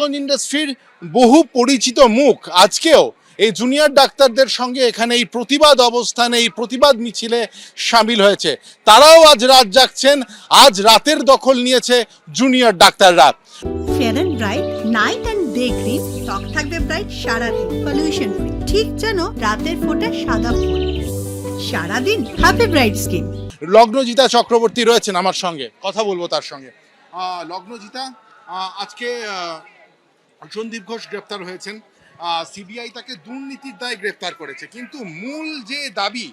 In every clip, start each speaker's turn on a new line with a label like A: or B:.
A: টালিগঞ্জ ইন্ডাস্ট্রির বহু পরিচিত মুখ আজকেও এই জুনিয়র ডাক্তারদের সঙ্গে এখানে এই প্রতিবাদ অবস্থানে এই প্রতিবাদ মিছিলে সামিল হয়েছে। তারাও আজ রাত জাগছেন আজ রাতের দখল নিয়েছে জুনিয়র ডাক্তাররা।
B: Fair and bright night and day cream ত্বক থাকবে ব্রাইট সারাদিন পলিউশন ফ্রি ঠিক যেন রাতের ফোটা সাদা ফুল। সারাদিন happy bright skin
A: Lagnajita Chakraborty রয়েছেন আমার সঙ্গে কথা বলব তার সঙ্গে। লগ্নজিতা আজকে সন্দীপ ঘোষ গ্রেপ্তার হয়েছেন। সিবিআই তাকে দুর্নীতির দায়ে গ্রেপ্তার করেছে। কিন্তু মূল যে দাবি,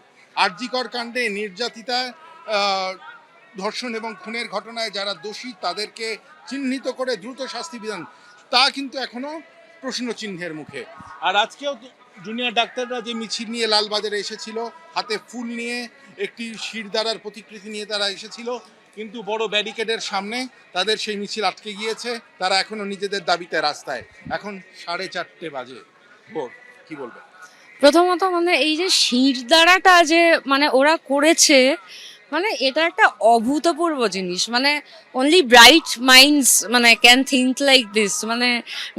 A: আরজিকর কাণ্ডে নির্যাতিতা ধর্ষণ এবং খুনের ঘটনায় যারা দোষী, তাদেরকে চিহ্নিত করে দ্রুত শাস্তি বিধান, তা কিন্তু এখনও প্রশ্ন চিহ্নের মুখে। আর আজকেও জুনিয়র ডাক্তাররা যে মিছিল নিয়ে লালবাজারে এসেছিল, হাতে ফুল নিয়ে একটি শিরদাঁড়ার প্রতিকৃতি নিয়ে তারা এসেছিল কিন্তু বড় ব্যারিকেডের সামনে তাদের সেই মিছিল আটকে গিয়েছে। তারা এখনও নিজেদের দাবিতে রাস্তায়। এখন সাড়ে চারটে বাজে। ভোর, কি বলবে
C: প্রথমত মানে এই যে শিরদাঁড়াটা যে মানে ওরা করেছে মানে এটা একটা অভূতপূর্ব জিনিস। মানে অনলি ব্রাইট মাইন্ডস মানে ক্যান থিঙ্ক লাইক দিস মানে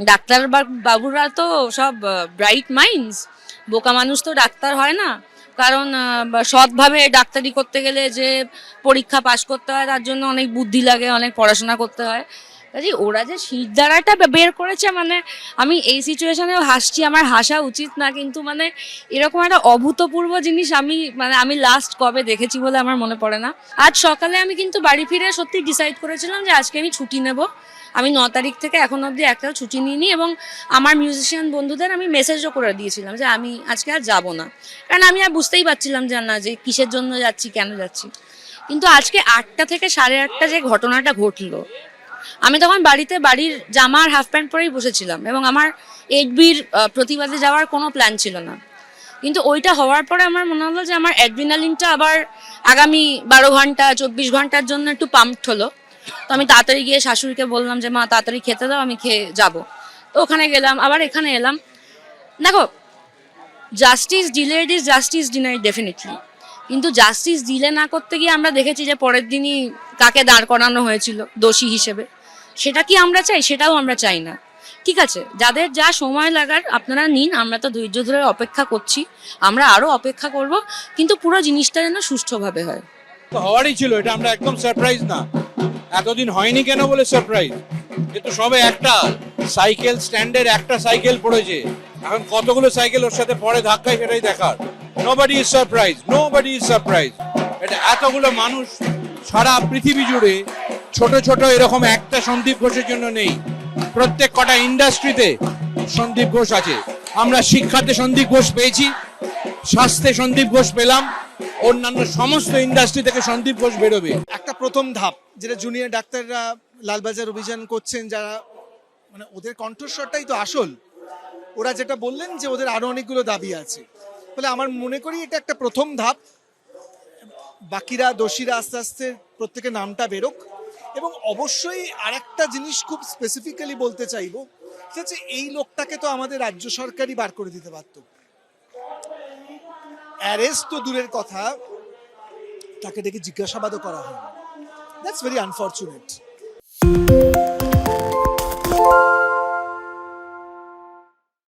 C: ডাক্তার বাবুরা তো সব ব্রাইট মাইন্ডস বোকা মানুষ তো ডাক্তার হয় না। কারণ সৎভাবে ডাক্তারি করতে গেলে যে পরীক্ষা পাশ করতে হয়, তার জন্য অনেক বুদ্ধি লাগে, অনেক পড়াশোনা করতে হয়। কাজে ওরা যে শিরদাঁড়াটা বের করেছে মানে আমি এই সিচুয়েশনেও হাসছি, আমার হাসা উচিত না, কিন্তু মানে এরকম একটা অভূতপূর্ব জিনিস আমি মানে আমি লাস্ট কবে দেখেছি বলে আমার মনে পড়ে না। আজ সকালে আমি কিন্তু বাড়ি ফিরে সত্যি ডিসাইড করেছিলাম যে আজকে আমি ছুটি নেব। আমি ন তারিখ থেকে এখন অবধি একটাও ছুটি নিইনি এবং আমার মিউজিশিয়ান বন্ধুদের আমি মেসেজও করে দিয়েছিলাম যে আমি আজকে আর যাব না। কারণ আমি আর বুঝতেই পারছিলাম যে না, যে কিসের জন্য যাচ্ছি, কেন যাচ্ছি। কিন্তু আজকে আটটা থেকে সাড়ে আটটা যে ঘটনাটা ঘটলো, আমি তখন বাড়িতে বাড়ির জামা আর হাফ প্যান্ট পরেই বসেছিলাম এবং আমার এডবির প্রতিবাদে যাওয়ার কোনো প্ল্যান ছিল না। কিন্তু ওইটা হওয়ার পরে আমার মনে হলো যে আমার অ্যাড্রিনালিনটা আবার আগামী বারো ঘণ্টা, চব্বিশ ঘণ্টার জন্য একটু পাম্পড হলো। তো আমি তাড়াতাড়ি গিয়ে শাশুড়িকে বললাম যে, মা, তাড়াতাড়ি খেতে দাও, আমি খেয়ে যাব। তো ওখানে গেলাম, আবার এখানে এলাম। দেখো justice delayed is justice denied definitely কিন্তু জাস্টিস ডিলে না করতে গিয়ে আমরা দেখেছি যে, পরের দিনই কাকে দাঁড় করানো হয়েছিল, দোষী হিসেবে। সেটা কি আমরা চাই? সেটাও আমরা চাই না। ঠিক আছে, যাদের যা সময় লাগার, আপনারা নিন, আমরা তো ধৈর্য ধরে অপেক্ষা করছি, আমরা আরও অপেক্ষা করব, কিন্তু পুরো জিনিসটা যেন সুষ্ঠুভাবে হয়।
D: হওয়ারই ছিল, এটা আমরা একদম সারপ্রাইজ না। এতদিন হয়নি কেন বলে সারপ্রাইজ এ তো সবে একটা। সাইকেল স্ট্যান্ডের একটা সাইকেল পড়েছে। এখন কতগুলো সাইকেল ওর সাথে পরে ধাক্কায় সেটাই দেখার। Nobody is surprise nobody is surprise এটা এতগুলো মানুষ সারা পৃথিবী জুড়ে ছোট ছোট এরকম একটা সন্দীপ ঘোষের জন্য নেই। প্রত্যেক কটা ইন্ডাস্ট্রিতে সন্দীপ ঘোষ আছে। আমরা শিক্ষাতে সন্দীপ ঘোষ পেয়েছি, স্বাস্থ্যে সন্দীপ ঘোষ পেলাম। অন্যান্য সমস্ত ইন্ডাস্ট্রি থেকে সন্দীপ ঘোষ বেরোবে।
E: একটা প্রথম ধাপ, যেটা জুনিয়র ডাক্তাররা লালবাজার অভিযান করছেন, যারা মানে ওদের কণ্ঠস্বরটাই তো আসল। ওরা যেটা বললেন যে ওদের আরও অনেকগুলো দাবি আছে। ফলে আমার মনে করি এটা একটা প্রথম ধাপ। বাকিরা, দোষীরা আস্তে আস্তে প্রত্যেকের নামটা বেরোক। এবং অবশ্যই আরেকটা জিনিস খুব স্পেসিফিক্যালি বলতে চাইব, সেটা হচ্ছে এই লোকটাকে তো আমাদের রাজ্য সরকারই বার করে দিতে পারত। অ্যারেস্ট তো দূরের কথা। তাকে ডেকে জিজ্ঞাসাবাদও করা হয়। That's very unfortunate